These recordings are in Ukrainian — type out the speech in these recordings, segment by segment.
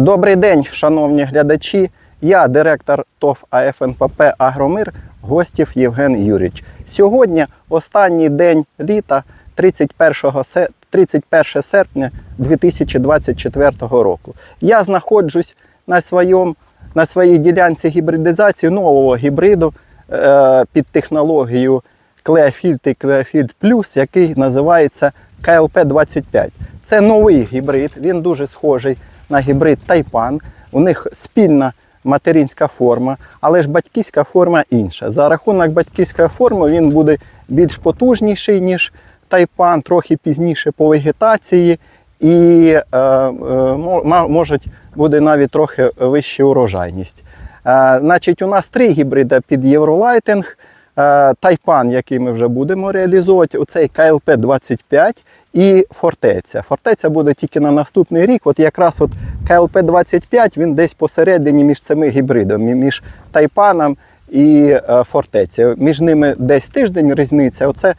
Добрий день, шановні глядачі. Я директор ТОВ АФНПП Агромир Гостів Євген Юрійович. Сьогодні останній день літа, 31, 31 серпня 2024 року. Я знаходжусь на, своєму, на своїй ділянці гібридизації нового гібриду е, під технологією Clearfield і Clearfield Plus, який називається КЛП-25. Це новий гібрид, він дуже схожий на гібрид Тайпан. У них спільна материнська форма, але ж батьківська форма інша. За рахунок батьківської форми він буде більш потужніший, ніж Тайпан, трохи пізніше по вегетації. І е, е, може буде навіть трохи вища урожайність. Е, значить, у нас три гібриди під Євролайтинг. Е, Тайпан, який ми вже будемо реалізовувати, оцей КЛП-25 і Фортеця. Фортеця буде тільки на наступний рік. От якраз от КЛП-25 він десь посередині між цими гібридами, між Тайпаном і е, Фортецею. Між ними десь тиждень різниця. Оце е,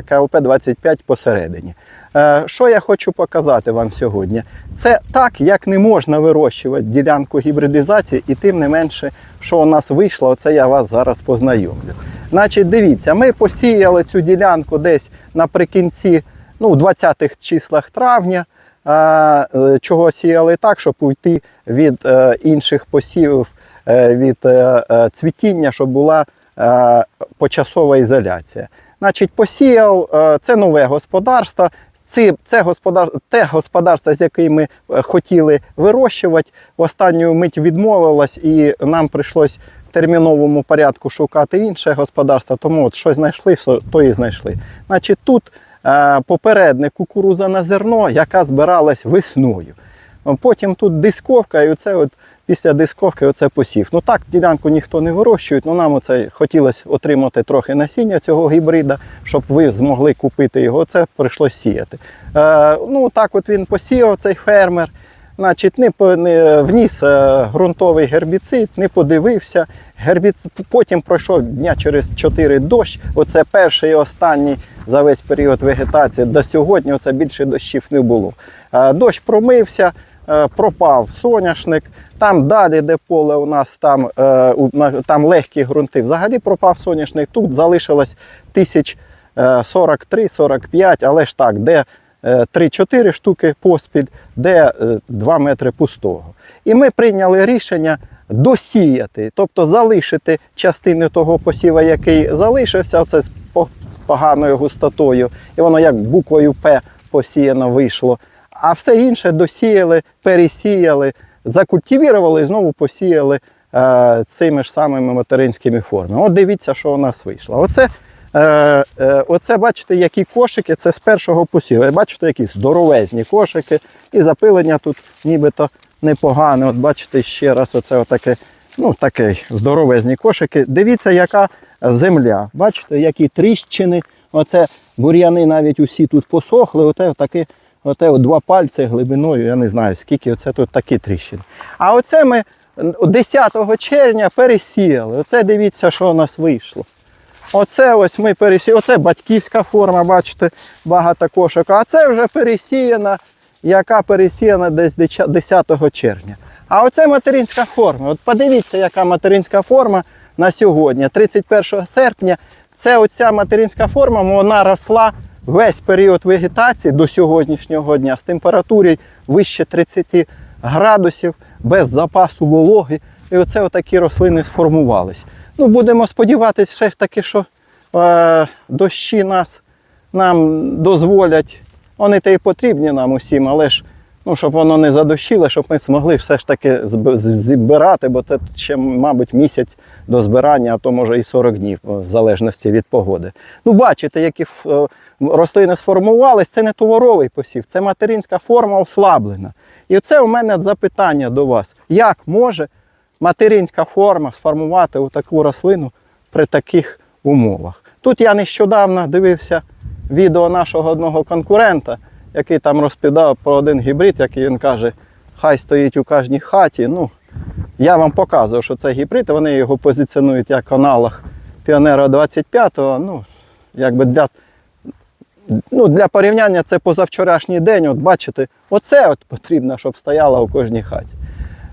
КЛП-25 посередині. Е, Що я хочу показати вам сьогодні? Це так, як не можна вирощувати ділянку гібридизації, і тим не менше, що у нас вийшло, оце я вас зараз познайомлю. Значить, дивіться, ми посіяли цю ділянку десь наприкінці, ну, у 20-х числах травня. А, е, чого сіяли так, щоб уйти від е, інших посівів, е, від е, е, цвітіння, щоб була е, почасова ізоляція. Значить, посіяв е, це нове господарство. Ці, це господар, те господарство, з яким ми е, хотіли вирощувати, в останню мить відмовилось, і нам прийшлось в терміновому порядку шукати інше господарство. Тому от що знайшли, то і знайшли. Значить, тут е, попередник кукуруза на зерно, яка збиралась весною. Потім тут дисковка, і оце от після дисковки оце посів. Ну так, ділянку ніхто не вирощує, але нам оце хотілося отримати трохи насіння цього гібрида, щоб ви змогли купити його. Це прийшлося сіяти. Е, ну так от він посіяв цей фермер. Значить, не, не вніс е, ґрунтовий гербіцид, не подивився. Гербіцид, потім пройшов дня через 4 дощ. Оце перший і останній за весь період вегетації. До сьогодні оце більше дощів не було. Е, дощ промився, е, пропав соняшник. Там далі, де поле у нас там, там легкі ґрунти. Взагалі пропав соняшник. Тут залишилось тисяч е, 43-45, але ж так, де 3-4 штуки поспіль, де 2 метри пустого. І ми прийняли рішення досіяти, тобто залишити частину того посіва, який залишився, оце з поганою густотою, і воно як буквою П посіяно вийшло. А все інше досіяли, пересіяли, закультивірували і знову посіяли е, цими ж самими материнськими формами. От дивіться, що у нас вийшло. Оце, е, е, оце бачите, які кошики, це з першого посіву. Бачите, які здоровезні кошики, і запилення тут нібито непогане. От бачите ще раз, оце отаке, ну, таке здоровезні кошики. Дивіться, яка земля. Бачите, які тріщини. Оце бур'яни навіть усі тут посохли. Оте, таке, оте от два пальці глибиною, я не знаю, скільки оце тут такі тріщини. А оце ми 10 червня пересіяли. Оце дивіться, що у нас вийшло. Оце ось ми пересіяли. Оце батьківська форма, бачите, багато кошик. А це вже пересіяна, яка пересіяна десь 10 червня. А оце материнська форма. От подивіться, яка материнська форма на сьогодні, 31 серпня. Це оця материнська форма, вона росла весь період вегетації до сьогоднішнього дня з температурою вище 30 градусів, без запасу вологи. І оце отакі рослини сформувались. Ну, будемо сподіватися, ще таки, що е, дощі нас нам дозволять. Вони те й потрібні нам усім, але ж ну, щоб воно не задощило, щоб ми змогли все ж таки зб- зібирати, бо це ще, мабуть, місяць до збирання, а то може і 40 днів, в залежності від погоди. Ну, бачите, які е, рослини сформувались, це не товаровий посів, це материнська форма ослаблена. І це у мене запитання до вас: як може материнська форма сформувати таку рослину при таких умовах? Тут я нещодавно дивився відео нашого одного конкурента, який там розповідав про один гібрид, який він каже, хай стоїть у кожній хаті. Ну, я вам показував, що це гібрид, вони його позиціонують як аналог Піонера 25-го. Ну, якби для Ну, для порівняння це позавчорашній день. От бачите, оце от потрібно, щоб стояло у кожній хаті.